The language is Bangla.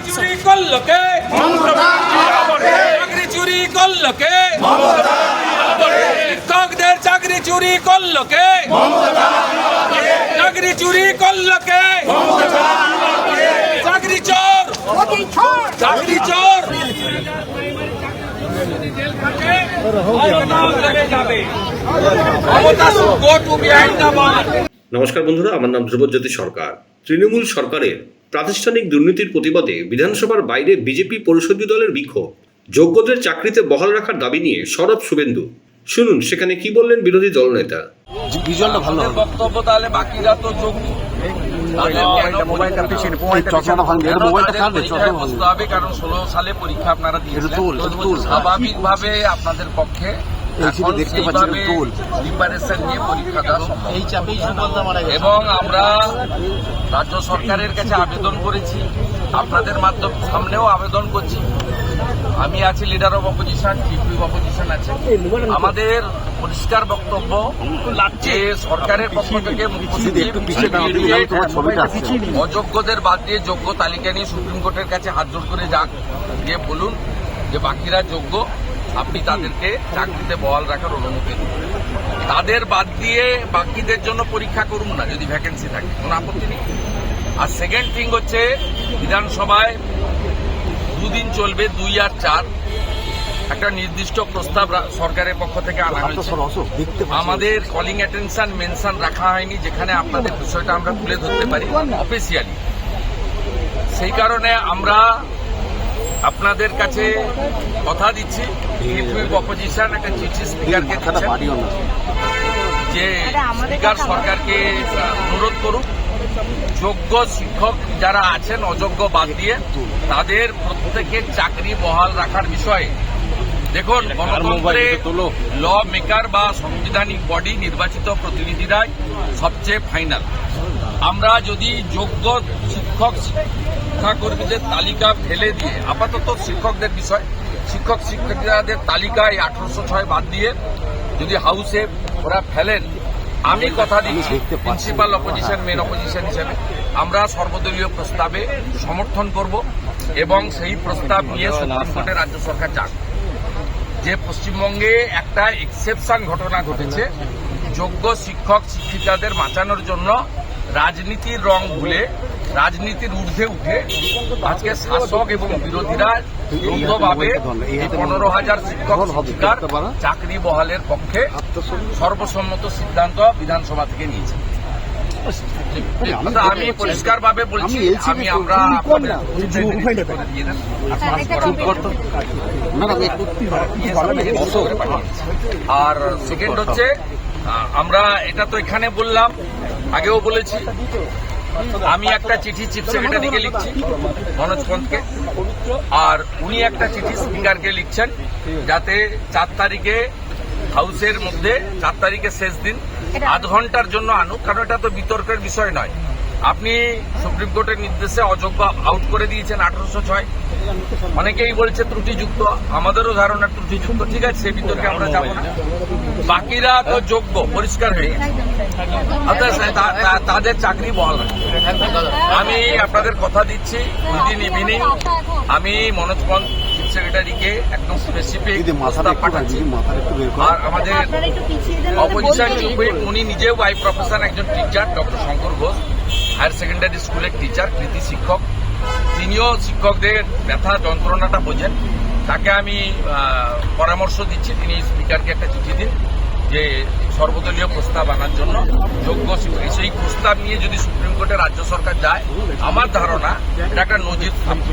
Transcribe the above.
চাকরি চুরি করল কে? চাকরি চুরি করল কে? চাকরি চুরি। চাকরি চোর. নমস্কার বন্ধুরা, আমার নাম ধ্রুবজ্যোতি সরকার। তৃণমূল সরকারের প্রাতিষ্ঠানিক দুর্নীতির প্রতিবাদে বিধানসভার বাইরে বিজেপি পরিষদীয় দলের বিক্ষোভ। যোগ্যদের চাকরিতে বহাল রাখার দাবি নিয়ে সরব শুভেন্দু। শুনুন সেখানে কি বললেন বিরোধী দলনেতা? ভিজুয়ালটা ভালো আমাদের বক্তব্য তাহলে বাকিরা তো? কারণ ষোলো সালে পরীক্ষা আপনারা এটা স্বাভাবিকভাবে আপনাদের পক্ষে এখন সেইভাবে প্রিপারেশন নিয়ে পরীক্ষা দেওয়া সম্ভব। এবং আমরা রাজ্য সরকারের কাছে আবেদন করেছি আপনাদের মাধ্যম সামনেও আবেদন করছি। আমি আছি leader of opposition chief whip opposition আছে। আমাদের পরিষ্কার বক্তব্য যে সরকারের পক্ষ থেকে। অযোগ্যদের বাদ দিয়ে যোগ্য তালিকা নিয়ে সুপ্রিম কোর্টের কাছে হাত জোর করে যাক। গিয়ে বলুন যে বাকিরা যোগ্য। আপনি তাদেরকে চাকরিতে বহাল রাখার অনুমতি দিন। তাদের বাদ দিয়ে বাকিদের জন্য পরীক্ষা করুন না যদি ভ্যাকেন্সি থাকে। কোনো আপত্তি নেই। আর সেকেন্ড থিং হচ্ছে বিধানসভায় দুদিন চলবে দুই আর চার। একটা নির্দিষ্ট প্রস্তাব সরকারের পক্ষ থেকে আনা হয়েছে। আমাদের কলিং অ্যাটেনশন মেনশন রাখা হয়নি যেখানে আপনাদের বিষয়টা আমরা তুলে ধরতে পারি অফিসিয়ালি সেই কারণে আমরা আপনাদের কাছে কথা দিচ্ছি। অপোজিশন একটা চিঠি স্পিকারকে যে স্পিকার সরকারকে অনুরোধ করুক যোগ্য শিক্ষক যারা আছেন অযোগ্য বাদ দিয়ে তাদের প্রত্যেকের চাকরি বহাল রাখার বিষয়ে। দেখুন গণতন্ত্রে ল মেকার বা সাংবিধানিক বডি নির্বাচিত প্রতিনিধিরাই সবচেয়ে ফাইনাল আমরা যদি যোগ্য শিক্ষক শিক্ষাকর্মীদের তালিকা ফেলে দিয়ে আপাতত শিক্ষকদের বিষয়, শিক্ষক শিক্ষিকাদের তালিকায় আঠারোশো ছয় বাদ দিয়ে যদি হাউসে ওরা ফেলেন, আমি কথা দিচ্ছি। প্রিন্সিপাল অপোজিশন মেন অপোজিশন হিসেবে আমরা সর্বদলীয় প্রস্তাবে সমর্থন করব এবং সেই প্রস্তাব নিয়ে সুপ্রিম কোর্টে রাজ্য সরকার যাক যে পশ্চিমবঙ্গে একটা এক্সেপশন ঘটনা ঘটেছে, যোগ্য শিক্ষক শিক্ষিকাদের বাঁচানোর জন্য রাজনীতির রং ভুলে রাজনীতির ঊর্ধ্বে উঠে আজকে শাসক এবং বিরোধীরা যৌথভাবে পনেরো হাজার শিক্ষক শিক্ষিকার চাকরি বহালের পক্ষে সর্বসম্মত সিদ্ধান্ত বিধানসভা থেকে নিয়েছে। আমি পরিষ্কারভাবে বলছি আমি আমরা আর সেকেন্ড হচ্ছে আমরা এটা তো এখানে বললাম আগেও বলেছি আমি একটা চিঠি চিফ সেক্রেটারিকে লিখছি মনোজ পন্তকে আর উনি একটা চিঠি স্পিকারকে লিখছেন যাতে চার তারিখে হাউসের মধ্যে চার তারিখের শেষ দিন। আধ ঘণ্টার জন্য আনুক কারণ এটা তো বিতর্কের বিষয় নয়। আপনি সুপ্রিম কোর্টের নির্দেশে অযোগ্য আউট করে দিয়েছেন আঠারোশো ছয়। অনেকেই বলছে ত্রুটিযুক্ত আমাদেরও ধারণা ত্রুটিযুক্ত ঠিক আছে সে বিতর্কে আমরা যাব না। বাকিরা তো যোগ্য পরিষ্কার হয়ে তা- তা- তাদের চাকরি বহাল। আমি আপনাদের কথা দিচ্ছি উইদিন ইভিনিং আমি মনোজ পন্ত চিফ সেক্রেটারিকে একদম স্পেসিফিক প্রস্তাব পাঠাচ্ছি। আর আমাদের অপোজিশন উনি নিজেও বাই প্রফেশন একজন teacher doctor Shankar Ghosh higher secondary স্কুলের টিচার কৃতি শিক্ষক। তিনিও শিক্ষকদের ব্যথা যন্ত্রণাটা বোঝেন। তাকে আমি পরামর্শ দিচ্ছি। তিনি স্পিকারকে একটা চিঠি দিন যে সর্বদলীয় প্রস্তাব আনার জন্য। যোগ্য শিক্ষক। সেই প্রস্তাব নিয়ে যদি সুপ্রিম কোর্টে রাজ্য সরকার যায় আমার ধারণা এটা একটা নজির থাকবে।